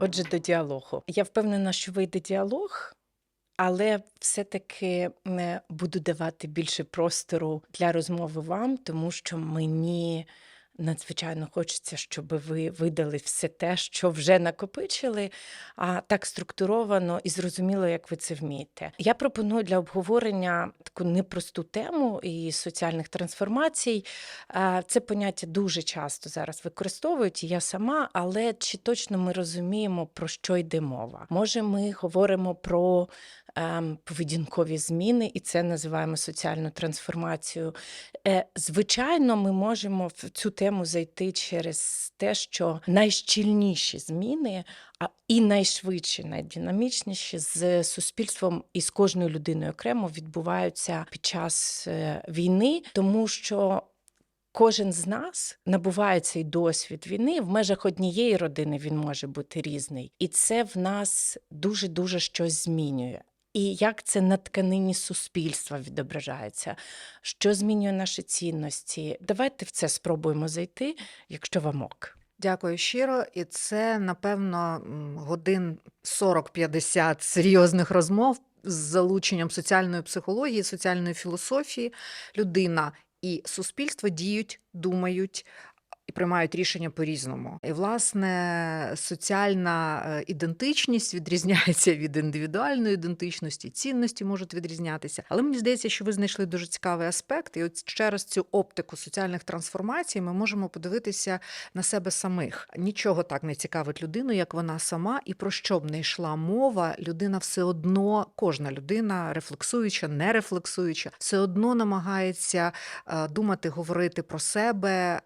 Отже, до діалогу. Я впевнена, що вийде діалог, але все-таки не буду давати більше простору для розмови вам, тому що мені надзвичайно хочеться, щоб ви видали все те, що вже накопичили, а так структуровано і зрозуміло, як ви це вмієте. Я пропоную для обговорення таку непросту тему і соціальних трансформацій. Це поняття дуже часто зараз використовують, і я сама, але чи точно ми розуміємо, про що йде мова? Може, ми говоримо про ем, поведінкові зміни, і це називаємо соціальну трансформацію. Е, Звичайно, ми можемо в цю тему зайти через те, що найщільніші зміни, а і найшвидші, найдинамічніші з суспільством і з кожною людиною окремо відбуваються під час е, війни, тому що. Кожен з нас набуває цей досвід війни в межах однієї родини він може бути різний, і це в нас дуже дуже щось змінює. І як це на тканині суспільства відображається, що змінює наші цінності? Давайте в це спробуємо зайти, якщо вам ок. Дякую щиро. І це, напевно, годин 40-50 серйозних розмов з залученням соціальної психології, соціальної філософії. Людина і суспільство діють, думають. І приймають рішення по-різному. І, власне, соціальна е, ідентичність відрізняється від індивідуальної ідентичності, цінності можуть відрізнятися. Але мені здається, що ви знайшли дуже цікавий аспект, і от через цю оптику соціальних трансформацій ми можемо подивитися на себе самих. Нічого так не цікавить людину, як вона сама, і про що б не йшла мова, людина все одно, кожна людина, рефлексуюча, не рефлексуюча, все одно намагається е, думати, говорити про себе,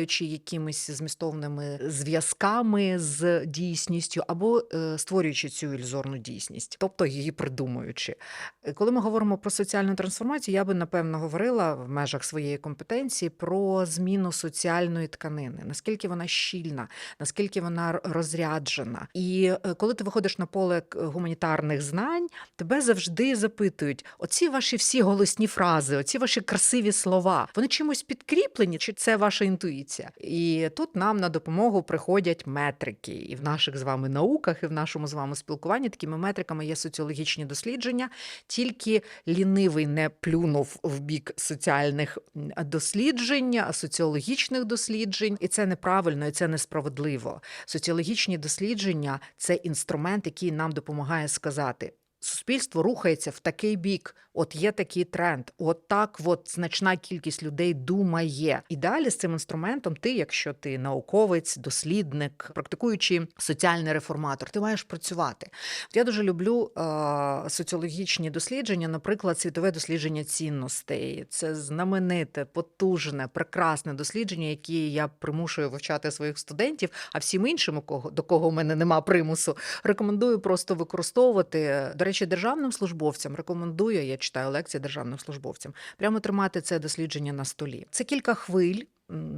обростаючи якимись змістовними зв'язками з дійсністю, або е, створюючи цю ілюзорну дійсність, тобто її придумуючи. Е, Коли ми говоримо про соціальну трансформацію, я би напевно говорила в межах своєї компетенції про зміну соціальної тканини, наскільки вона щільна, наскільки вона розряджена. І е, коли ти виходиш на поле гуманітарних знань, тебе завжди запитують: оці ваші всі голосні фрази, оці ваші красиві слова, вони чимось підкріплені, чи це ваша інтуїція? І тут нам на допомогу приходять метрики. І в наших з вами науках, і в нашому з вами спілкуванні такими метриками є соціологічні дослідження. Тільки лінивий не плюнув в бік соціальних досліджень, соціологічних досліджень, і це неправильно, і це несправедливо. Соціологічні дослідження це інструмент, який нам допомагає сказати. Суспільство рухається в такий бік, от є такий тренд, от так от значна кількість людей думає. І далі з цим інструментом ти, якщо ти науковець, дослідник, практикуючий соціальний реформатор, ти маєш працювати. От я дуже люблю е, соціологічні дослідження, наприклад, світове дослідження цінностей. Це знамените, потужне, прекрасне дослідження, яке я примушую вивчати своїх студентів, а всім іншим, до кого в мене нема примусу, рекомендую просто використовувати. До речі, державним службовцям рекомендую, я читаю лекції державним службовцям, прямо тримати це дослідження на столі. Це кілька хвиль.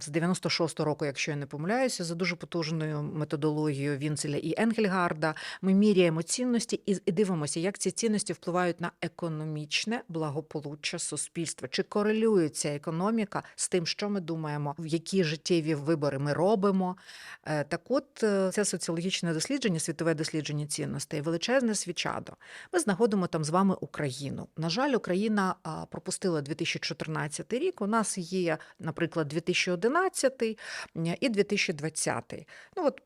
З 96-го року, якщо я не помиляюся, за дуже потужною методологією Вінцеля і Енгельгарда, ми міряємо цінності і, дивимося, як ці цінності впливають на економічне благополуччя суспільства. Чи корелюється економіка з тим, що ми думаємо, в які життєві вибори ми робимо? Е, Так от, е, це соціологічне дослідження, світове дослідження цінностей, величезне свічадо. Ми знаходимо там з вами Україну. На жаль, Україна пропустила 2014 рік. У нас є, наприклад, 2011 і 2020. Ну от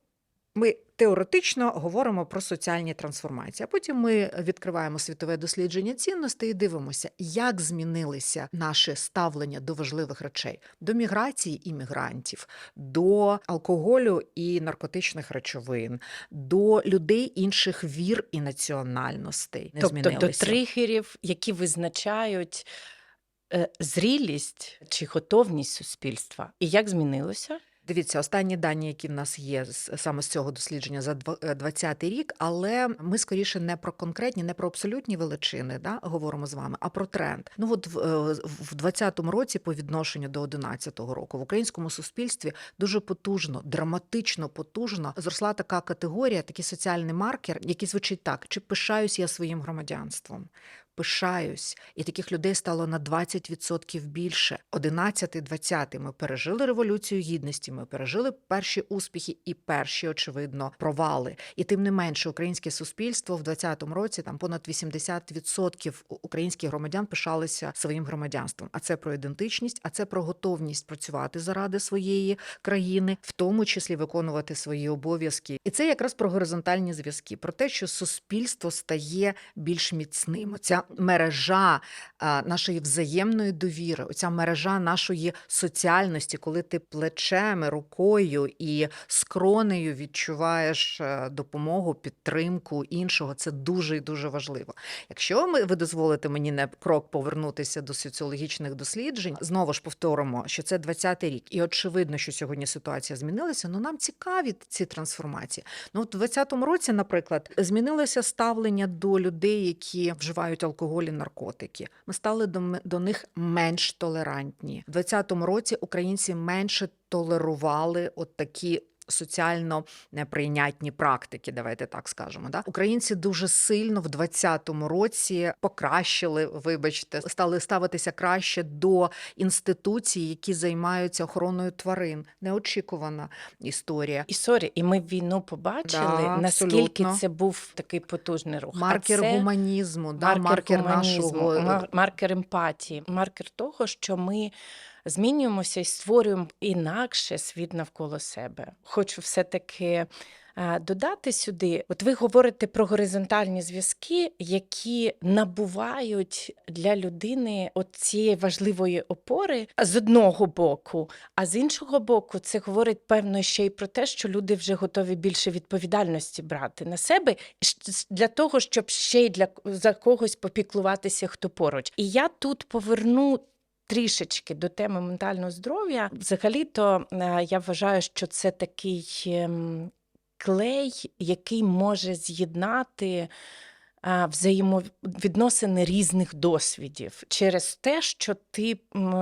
ми теоретично говоримо про соціальні трансформації. А потім ми відкриваємо світове дослідження цінностей і дивимося, як змінилися наше ставлення до важливих речей, до міграції іммігрантів, до алкоголю і наркотичних речовин, до людей інших вір і національностей. Не тобто до тригерів, які визначають зрілість чи готовність суспільства. І як змінилося? Дивіться, останні дані, які в нас є саме з цього дослідження за 2020 рік, але ми скоріше не про конкретні, не про абсолютні величини, да, говоримо з вами, а про тренд. Ну от в, е, в 2020 році, по відношенню до 2011 року, в українському суспільстві дуже потужно, драматично потужно зросла така категорія, такий соціальний маркер, який звучить так: чи пишаюсь я своїм громадянством? Пишаюсь. І таких людей стало на 20% більше. 11-20 ми пережили революцію гідності, ми пережили перші успіхи і перші, очевидно, провали. І тим не менше, українське суспільство в 20-му році там понад 80% українських громадян пишалися своїм громадянством. А це про ідентичність, а це про готовність працювати заради своєї країни, в тому числі виконувати свої обов'язки. І це якраз про горизонтальні зв'язки, про те, що суспільство стає більш міцним. Мережа нашої взаємної довіри, оця мережа нашої соціальності, коли ти плечем, рукою і скронею відчуваєш е, допомогу, підтримку іншого. Це дуже і дуже важливо. Якщо ми ви дозволите мені на крок повернутися до соціологічних досліджень, знову ж повторимо, що це 20-й рік, і очевидно, що сьогодні ситуація змінилася. Ну нам цікаві ці трансформації. Ну, в 20-му році, наприклад, змінилося ставлення до людей, які вживають алкоголь і наркотики. Ми стали до, до них менш толерантні. В 20-му році українці менше толерували от такі. Соціально неприйнятні практики, давайте так скажемо. Да? Українці дуже сильно в 20-му році покращили, вибачте, стали ставитися краще до інституцій, які займаються охороною тварин. Неочікувана історія. І сорі, і ми війну побачили, Да, наскільки абсолютно. це був такий потужний рух. А Маркер це гуманізму, да, маркер, маркер гуманізму, нашого мар- маркер емпатії, маркер того, що ми змінюємося і створюємо інакше світ навколо себе. Хочу все-таки е, додати сюди: от ви говорите про горизонтальні зв'язки, які набувають для людини цієї важливої опори з одного боку, а з іншого боку, це говорить певно ще й про те, що люди вже готові більше відповідальності брати на себе для того, щоб ще й для за когось попіклуватися, хто поруч. І я тут поверну. Трішечки до теми ментального здоров'я. Взагалі-то е, я вважаю, що це такий ем, клей, який може з'єднати взаємовідносини різних досвідів через те, що ти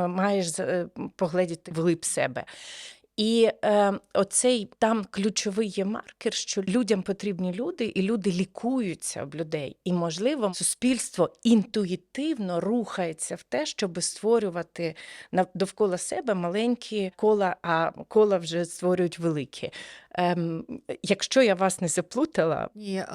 маєш е, погледіти вглиб себе. І е, оцей там ключовий є маркер, що людям потрібні люди, і люди лікуються в людей. І, можливо, суспільство інтуїтивно рухається в те, щоб створювати довкола себе маленькі кола, а кола вже створюють великі. Ем, якщо я вас не заплутала, Ні, е,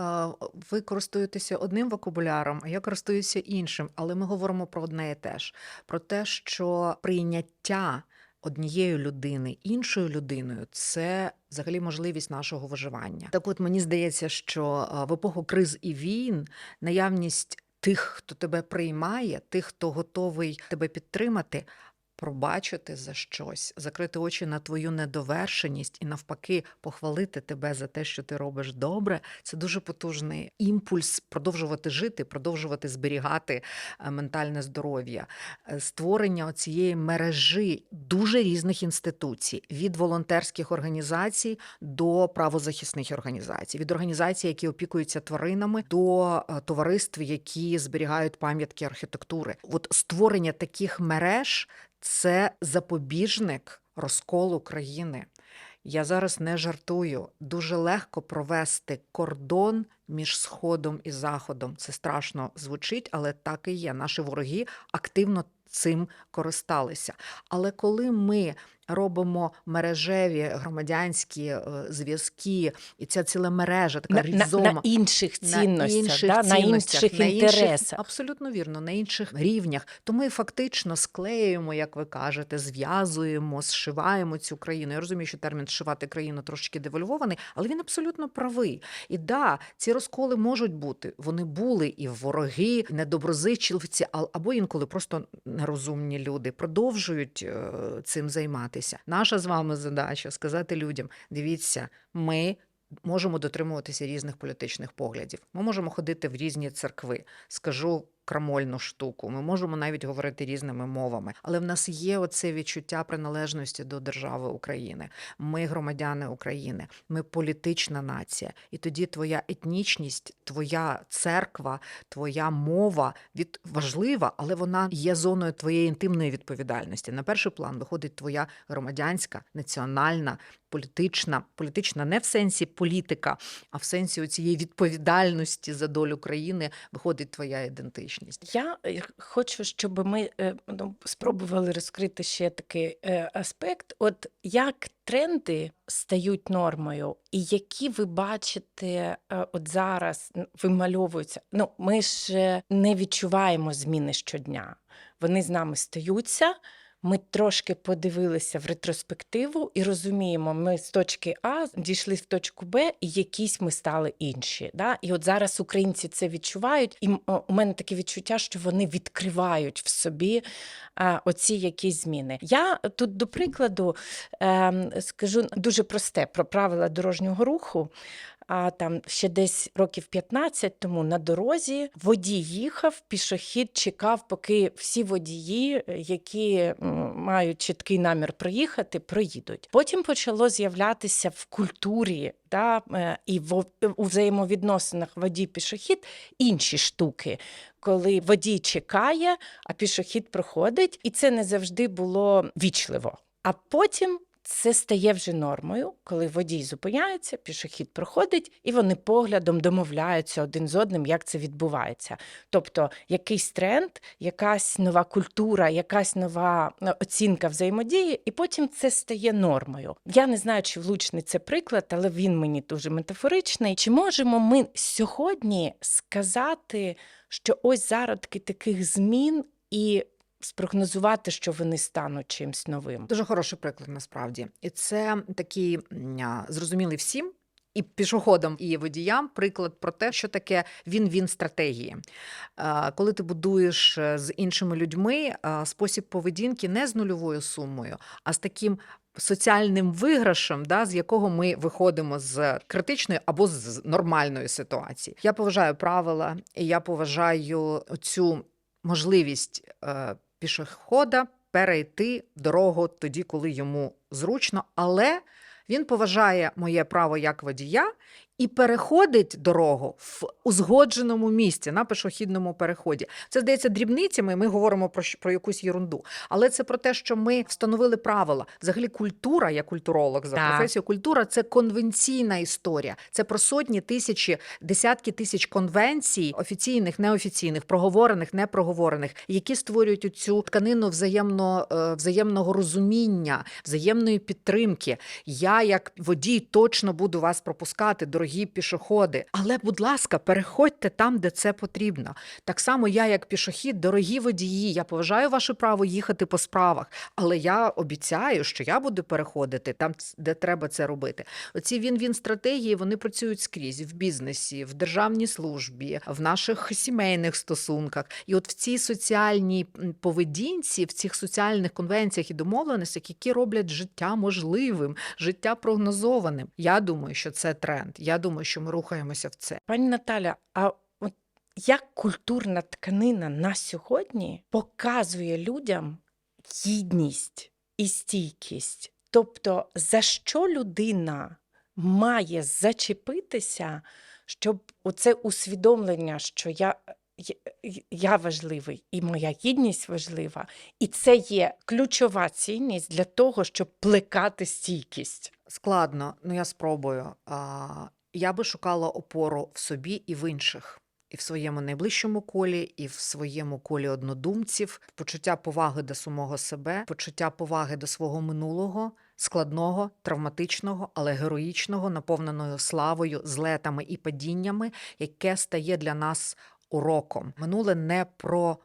ви користуєтеся одним вокабуляром, а я користуюся іншим. Але ми говоримо про одне і те ж: про те, що прийняття однієї людини іншою людиною це взагалі можливість нашого виживання. Так, от мені здається, що е, в епоху криз і війн наявність тих, хто тебе приймає, тих, хто готовий тебе підтримати. Пробачити за щось, закрити очі на твою недовершеність і навпаки похвалити тебе за те, що ти робиш добре. Це дуже потужний імпульс продовжувати жити, продовжувати зберігати е, ментальне здоров'я, Е, створення цієї мережі дуже різних інституцій від волонтерських організацій до правозахисних організацій, від організацій, які опікуються тваринами, до е, товариств, які зберігають пам'ятки архітектури. От створення таких мереж це запобіжник розколу країни. Я зараз не жартую. Дуже легко провести кордон між Сходом і Заходом. Це страшно звучить, але так і є. Наші вороги активно цим користалися. Але коли ми робимо мережеві громадянські е, зв'язки, і ця ціла мережа така на, на, різома, на інших на інших да, на інших на інтересах. абсолютно вірно, на інших рівнях. То ми фактично склеюємо, як ви кажете, зв'язуємо, зшиваємо цю країну. Я розумію, що термін зшивати країну трошки девальвований, але він абсолютно правий. І да, ці розколи можуть бути. Вони були і вороги, і недоброзичливці, або інколи просто нерозумні люди продовжують е, цим займатися. Наша з вами задача сказати людям: дивіться, ми. Можемо дотримуватися різних політичних поглядів. Ми можемо ходити в різні церкви. Скажу крамольну штуку. Ми можемо навіть говорити різними мовами, але в нас є оце відчуття приналежності до держави України. Ми громадяни України, ми політична нація. І тоді твоя етнічність, твоя церква, твоя мова від важлива, але вона є зоною твоєї інтимної відповідальності. На перший план виходить твоя громадянська, національна, політична, політична не в сенсі політика, а в сенсі цієї відповідальності за долю країни виходить твоя ідентичність. Я е, хочу, щоб ми е, ну, спробували розкрити ще такий е, аспект. От як тренди стають нормою, і які ви бачите от зараз вимальовуються. Ну, ми ж не відчуваємо зміни щодня. Вони з нами стаються. Ми трошки подивилися в ретроспективу і розуміємо, ми з точки А дійшли в точку Б, і якісь ми стали інші. Да? І от зараз українці це відчувають, і у мене таке відчуття, що вони відкривають в собі а, оці якісь зміни. Я тут, до прикладу, ем, скажу дуже просте про правила дорожнього руху. А там ще десь років 15 тому на дорозі водій їхав, пішохід чекав, поки всі водії, е, які мають чіткий намір проїхати, проїдуть. Потім почало з'являтися в культурі да, е, і в, у взаємовідносинах водій-пішохід інші штуки, коли водій чекає, а пішохід проходить, і це не завжди було вічливо. А потім це стає вже нормою, коли водій зупиняється, пішохід проходить, і вони поглядом домовляються один з одним, як це відбувається. Тобто якийсь тренд, якась нова культура, якась нова е, оцінка взаємодії, і потім це стає нормою. Я не знаю, чи влучний це приклад, але він мені дуже метафоричний. Чи можемо ми сьогодні сказати, що ось зародки таких змін і спрогнозувати, що вони стануть чимсь новим? Дуже хороший приклад насправді. І це такий зрозумілий всім. І пішоходам, і водіям приклад про те, що таке він-він стратегії. Е, Коли ти будуєш е, з іншими людьми спосіб поведінки не з нульовою сумою, а з таким соціальним виграшем, да, з якого ми виходимо з критичної або з нормальної ситуації. Я поважаю правила, і я поважаю цю можливість е, пішохода перейти дорогу тоді, коли йому зручно, але він поважає моє право як водія і переходить дорогу в узгодженому місці на пішохідному переході. Це здається дрібницями. Ми говоримо про про якусь єрунду, але це про те, що ми встановили правила. Взагалі, культура, я культуролог за Так. професією. Культура це конвенційна історія. Це про сотні тисячі, десятки тисяч конвенцій, офіційних, неофіційних, проговорених, непроговорених, які створюють цю тканину взаємно, е, взаємного розуміння, взаємної підтримки. Я, як водій, точно буду вас пропускати, дорогі пішоходи. Але, будь ласка, переходьте там, де це потрібно. Так само я, як пішохід, дорогі водії, я поважаю ваше право їхати по справах, але я обіцяю, що я буду переходити там, де треба це робити. Оці він-він стратегії вони працюють скрізь в бізнесі, в державній службі, в наших сімейних стосунках. І от в цій соціальній поведінці, в цих соціальних конвенціях і домовленостях, які роблять життя можливим, життя прогнозованим. Я думаю, що це тренд. Я думаю, що ми рухаємося в це. Пані Наталя, а от як культурна тканина на сьогодні показує людям гідність і стійкість? Тобто, за що людина має зачепитися, щоб оце усвідомлення, що я, я, я важливий і моя гідність важлива, і це є ключова цінність для того, щоб плекати стійкість. Складно, ну я спробую. А, я би шукала опору в собі і в інших. І в своєму найближчому колі, і в своєму колі однодумців, почуття поваги до самого себе, почуття поваги до свого минулого, складного, травматичного, але героїчного, наповненого славою, злетами і падіннями, яке стає для нас уроком. Минуле не про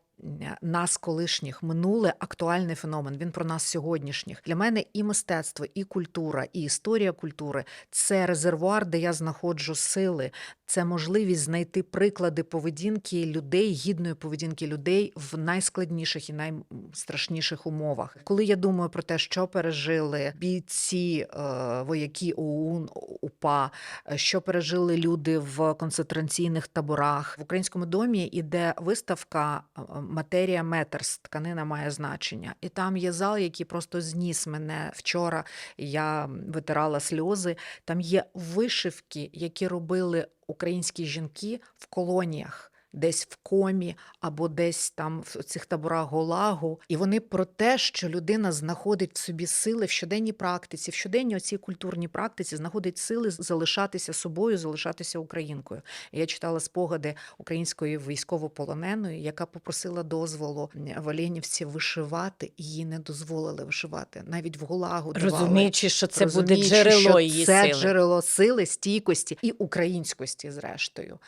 нас колишніх, минуле актуальний феномен. Він про нас сьогоднішніх. Для мене і мистецтво, і культура, і історія культури це резервуар, де я знаходжу сили. Це можливість знайти приклади поведінки людей, гідної поведінки людей в найскладніших і найстрашніших умовах. Коли я думаю про те, що пережили бійці, е, вояки ОУН, УПА, е, що пережили люди в концентраційних таборах в українському домі, іде виставка е, Матерія Метерс, тканина має значення. І там є зал, який просто зніс мене вчора. Я витирала сльози. Там є вишивки, які робили українські жінки в колоніях. Десь в комі або десь там в цих таборах Голагу. І вони про те, що людина знаходить в собі сили в щоденній практиці, в щоденній оцій культурній практиці знаходить сили залишатися собою, залишатися українкою. Я читала спогади української військовополоненої, яка попросила дозволу в Оленівці вишивати, і їй не дозволили вишивати. Навіть в Гулагу давали. Розуміючи, що це буде джерело що її це сили. джерело сили, стійкості і українськості, зрештою.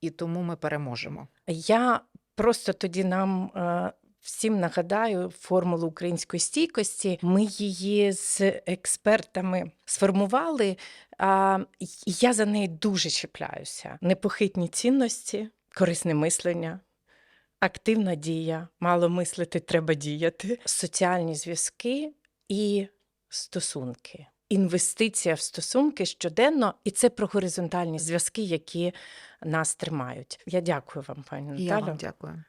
І тому ми переможемо. Я просто тоді нам е, всім нагадаю формулу української стійкості. Ми її з експертами сформували, а я за неї дуже чіпляюся. Непохитні цінності, корисне мислення. Активна дія, мало мислити, треба діяти, соціальні зв'язки і стосунки. Інвестиція в стосунки щоденно, і це про горизонтальні зв'язки, які нас тримають. Я дякую вам, пані Наталю. я вам дякую.